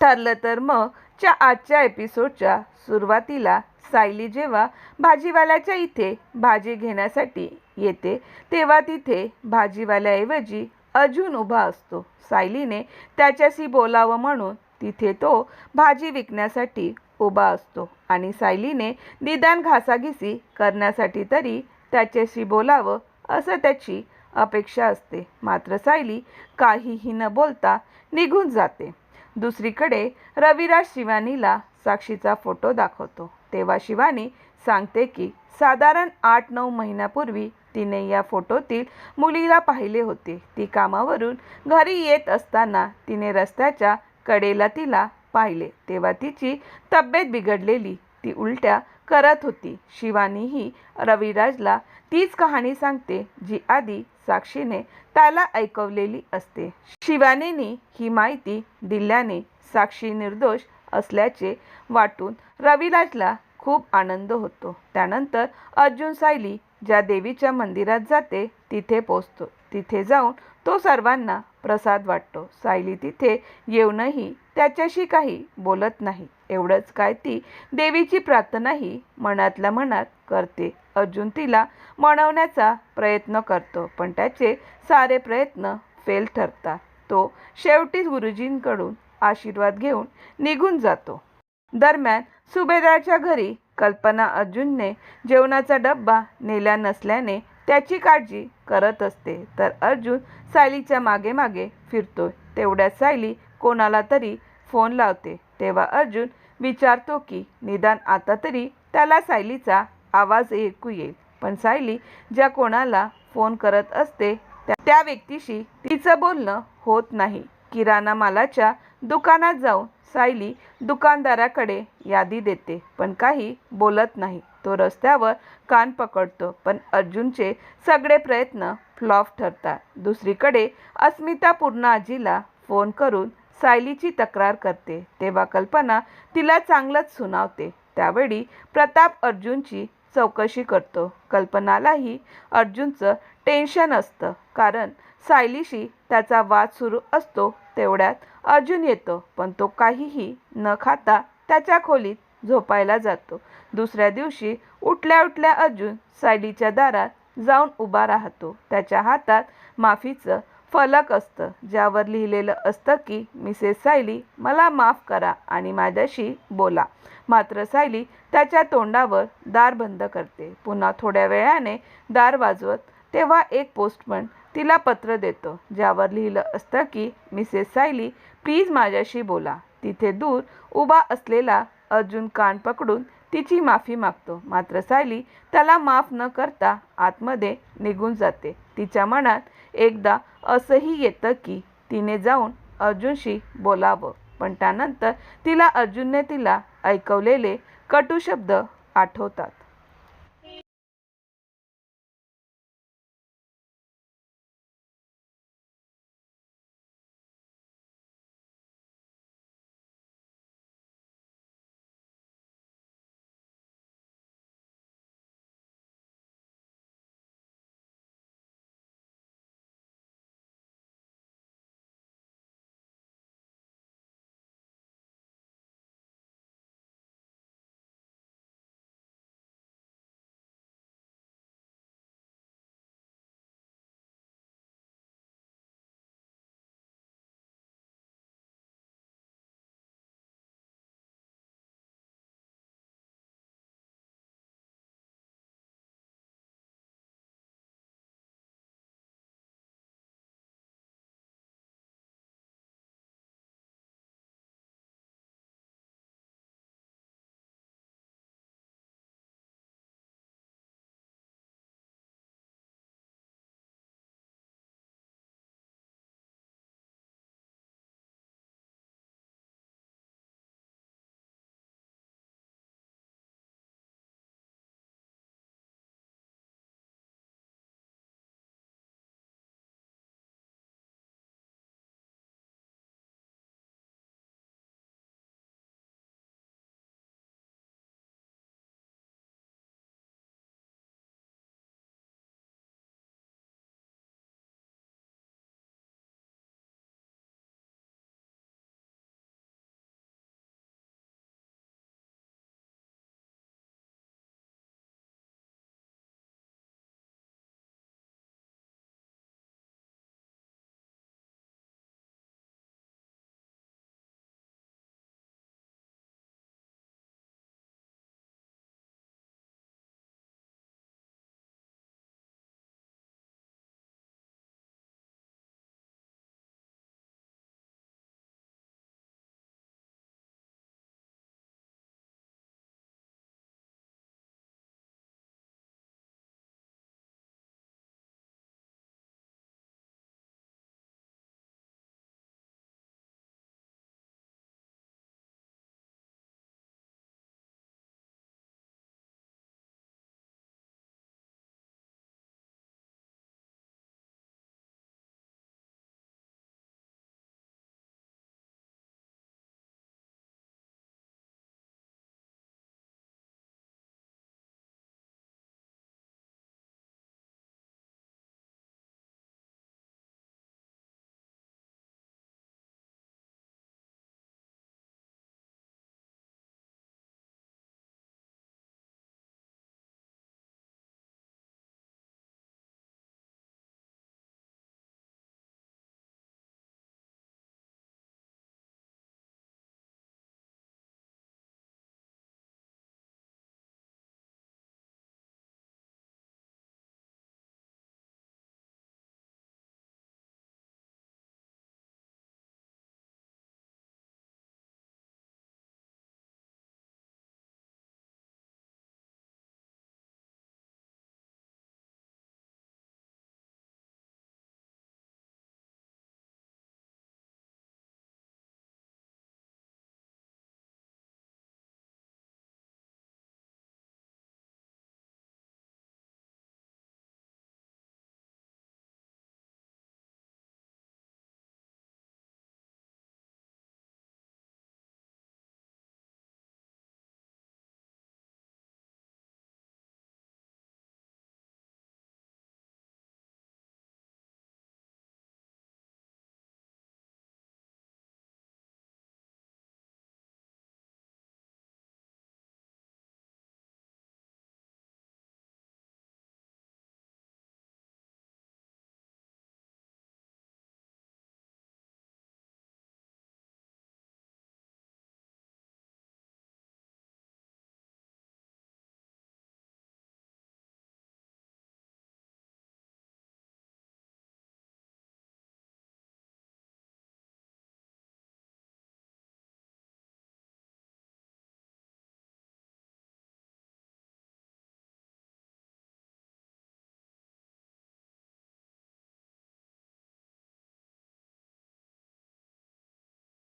ठरलं तर मग च्या आजच्या एपिसोडच्या सुरुवातीला सायली जेव्हा भाजीवाल्याच्या इथे भाजी घेण्यासाठी येते तेव्हा तिथे भाजीवाल्याऐवजी अजून उभा असतो. सायलीने त्याच्याशी बोलावं म्हणून तिथे तो भाजी विकण्यासाठी उभा असतो आणि सायलीने निदान घासाघिसी करण्यासाठी तरी त्याच्याशी बोलावं असं त्याची अपेक्षा असते. मात्र सायली काहीही न बोलता निघून जाते. दुसरीकडे रविराज शिवानीला साक्षीचा फोटो दाखवतो. तेव्हा शिवानी सांगते की साधारण आठ नऊ महिन्यापूर्वी तिने या फोटोतील मुलीला पाहिले होते. ती कामावरून घरी येत असताना तिने रस्त्याच्या कडेला तिला पाहिले. तेव्हा तिची तब्येत बिघडलेली. ती उलट्या करत होती. शिवानीही रविराजला तीच कहाणी सांगते जी आधी साक्षीने त्याला ऐकवलेली असते. शिवानेनी ही माहिती दिल्याने साक्षी निर्दोष असल्याचे वाटून रविराजला खूप आनंद होतो. त्यानंतर अर्जुन सायली ज्या देवीच्या मंदिरात जाते तिथे पोचतो. तिथे जाऊन तो सर्वांना प्रसाद वाटतो. सायली तिथे येऊनही त्याच्याशी काही बोलत नाही. एवढंच काय ती देवीची प्रार्थनाही मनातल्या मनात करते. अर्जुन तिला मनवण्याचा प्रयत्न करतो पण त्याचे सारे प्रयत्न फेल ठरतात. तो शेवटी गुरुजींकडून आशीर्वाद घेऊन निघून जातो. दरम्यान सुभेदारच्या घरी कल्पना अर्जुनने जेवणाचा डब्बा नेला नसल्याने त्याची काळजी करत असते. तर अर्जुन सायलीच्या मागे मागे फिरतो तेवढ्यात सायली कोणाला तरी फोन लावते. तेव्हा अर्जुन विचारतो की निदान आता तरी त्याला सायलीचा आवाज ऐकू येईल. पण सायली ज्या कोणाला फोन करत असते त्या त्या व्यक्तीशी तिचं बोलणं होत नाही. किराणा मालाच्या दुकानात जाऊन सायली दुकानदाराकडे यादी देते पण काही बोलत नाही. तो रस्त्यावर कान पकडतो पण अर्जुनचे सगळे प्रयत्न फ्लॉप ठरतात. दुसरीकडे अस्मिता पूर्ण आजीला फोन करून सायलीची तक्रार करते. तेव्हा कल्पना तिला चांगलंच सुनावते. त्यावेळी प्रताप अर्जुनची चौकशी करतो. कल्पनालाही अर्जुनचं टेन्शन असतं. कारण सायलीशी त्याचा वाद सुरू असतो तेवढ्यात अर्जुन येतो. पण तो काहीही न खाता त्याच्या खोलीत झोपायला जातो. दुसऱ्या दिवशी उठल्या उठल्या अर्जुन सायलीच्या दारात जाऊन उभा राहतो. त्याच्या हातात माफीचं फलक असतं. ज्यावर लिहिलेलं असतं की मिसेस सायली मला माफ करा आणि माझ्याशी बोला. मात्र सायली त्याच्या तोंडावर दार बंद करते. पुन्हा थोड्या वेळाने दार वाजवत तेव्हा एक पोस्टमन तिला पत्र देतो ज्यावर लिहिलं असतं की मिसेस सायली प्लीज माझ्याशी बोला. तिथे दूर उभा असलेला अर्जुन कान पकडून तिची माफी मागतो. मात्र सायली त्याला माफ न करता आतमध्ये निघून जाते. तिच्या मनात एकदा असंही येतं की तिने जाऊन अर्जुनशी बोलावं. पण त्यानंतर तिला अर्जुनने तिला ऐकवलेले कटू शब्द आठवतात.